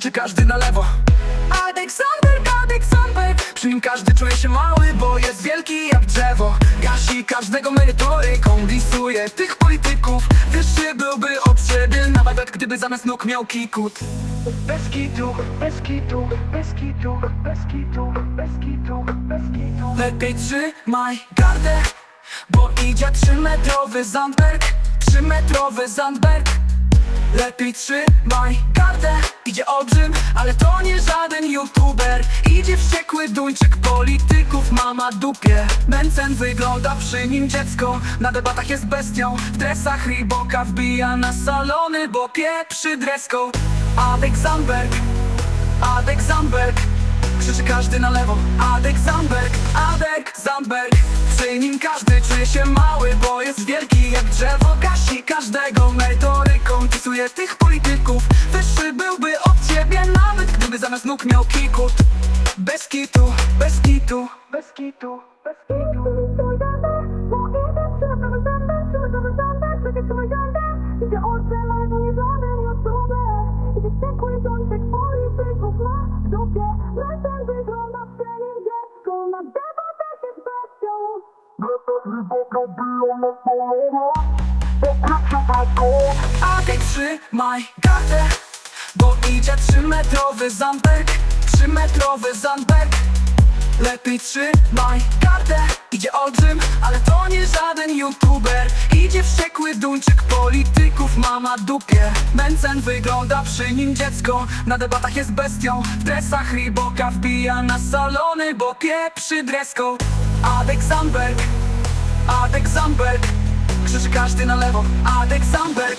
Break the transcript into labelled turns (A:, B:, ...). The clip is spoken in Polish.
A: Krzyczy każdy na lewo? Aleksander, Aleksander. Przy nim każdy czuje się mały, bo jest wielki jak drzewo. Gasi każdego merytoryką, disuje tych polityków. Wyższy byłby od siebie, nawet gdyby zamiast nóg miał kikut? Bez kitu, bez kitu, bez kitu, bez kitu, bez kitu, bez kitu. Lepiej trzymaj gardę, bo idzie trzymetrowy Zandberg Trzymetrowy Zandberg Lepiej trzymaj gardę Idzie olbrzym, ale to nie żaden youtuber. Idzie wściekły duńczyk polityków mama dupie. Mencen wygląda przy nim dziecko Na debatach jest bestią. W dresach Reeboka wbija na salony Bo pieprzy dreską. Adek Zandberg Adek Zandberg Krzyczy każdy na lewo Adek Zandberg, Adek Zandberg Przy nim każdy czuje się mały Bo jest wielki jak drzewo Gasi każdego merytoryką Kisuje tych polityków. Wyższy byłby od ciebie Nawet gdyby zamiast nóg miał kikut. Bez kitu, bez kitu. Bez kitu, bez kitu.
B: Idzie
A: trzymaj gardę Bo idzie trzymetrowy Zandberg Trzymetrowy Zandberg Lepiej trzymaj gardę Idzie olbrzym, ale to nie żaden youtuber. Idzie wściekły duńczyk polityków mama dupie. Mencen wygląda przy nim dziecko. Na debatach jest bestią. W dresach Reeboka wbija na salony Bo pieprzy dreską Adek Zandberg Adek Zandberg Krzyczy każdy na lewo. Adek Zandberg,